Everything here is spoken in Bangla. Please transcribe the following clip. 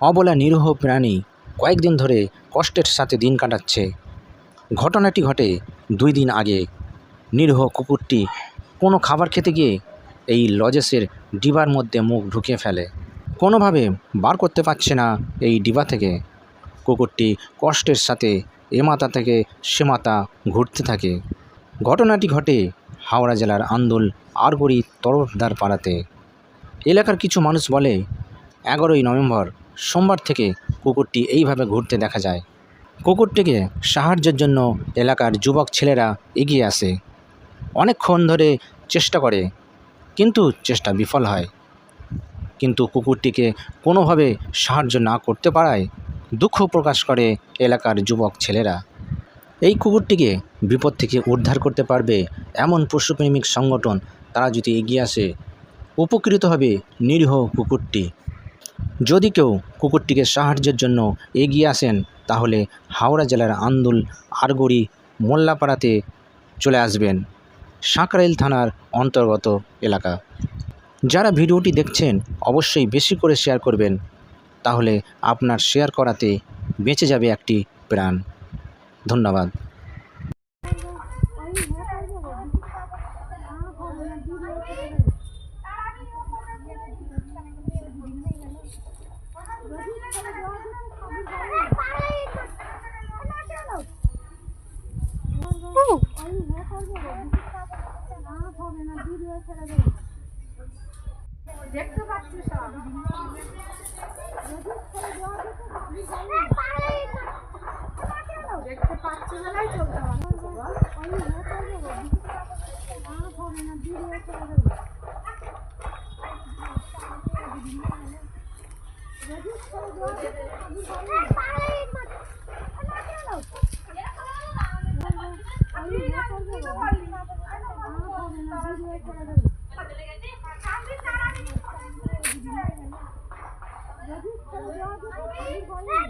অবলা নিরীহ প্রাণী কয়েকদিন ধরে কষ্টের সাথে দিন কাটাচ্ছে। ঘটনাটি ঘটে দুই দিন আগে। নিরীহ কুকুরটি কোনো খাবার খেতে গিয়ে এই লজেসের ডিবার মধ্যে মুখ ঢুকিয়ে ফেলে। কোনোভাবে বার করতে পারছে না এই ডিবা থেকে। কুকুরটি কষ্টের সাথে এ মাথা থেকে সে মাথা ঘুরতে থাকে। ঘটনাটি ঘটে হাওড়া জেলার আন্দোল আরগুড়ি তরফদার পাড়াতে। এলাকার কিছু মানুষ বলে, এগারোই নভেম্বর সোমবার থেকে কুকুরটি এইভাবে ঘুরতে দেখা যায়। কুকুরটিকে সাহায্যের জন্য এলাকার যুবক ছেলেরা এগিয়ে আসে। অনেকক্ষণ ধরে চেষ্টা করে, কিন্তু চেষ্টা বিফল হয়। কিন্তু কুকুরটিকে কোনোভাবে সাহায্য না করতে পারায় দুঃখ প্রকাশ করে এলাকার যুবক ছেলেরা। এই কুকুরটিকে বিপদ থেকে উদ্ধার করতে পারবে এমন পশুপ্রেমিক সংগঠন তারা যদি এগিয়ে আসে, উপকৃত হবে নিরীহ কুকুরটি। যদি কেউ কুকুরটিকে সাহায্যের জন্য এগিয়ে আসেন তাহলে হাওড়া জেলার আন্দুল আরগড়ি মোল্লাপাড়াতে চলে আসবেন সাঁকরাইল থানার অন্তর্গত এলাকা যারা ভিডিওটি দেখছেন অবশ্যই বেশি করে শেয়ার করবেন তাহলে আপনার শেয়ার করাতে বেঁচে যাবে একটি প্রাণ ধন্যবাদ দেখতে পাচ্ছি সব দেখতে পাচ্ছি বলেই চলতে পারছি Oh,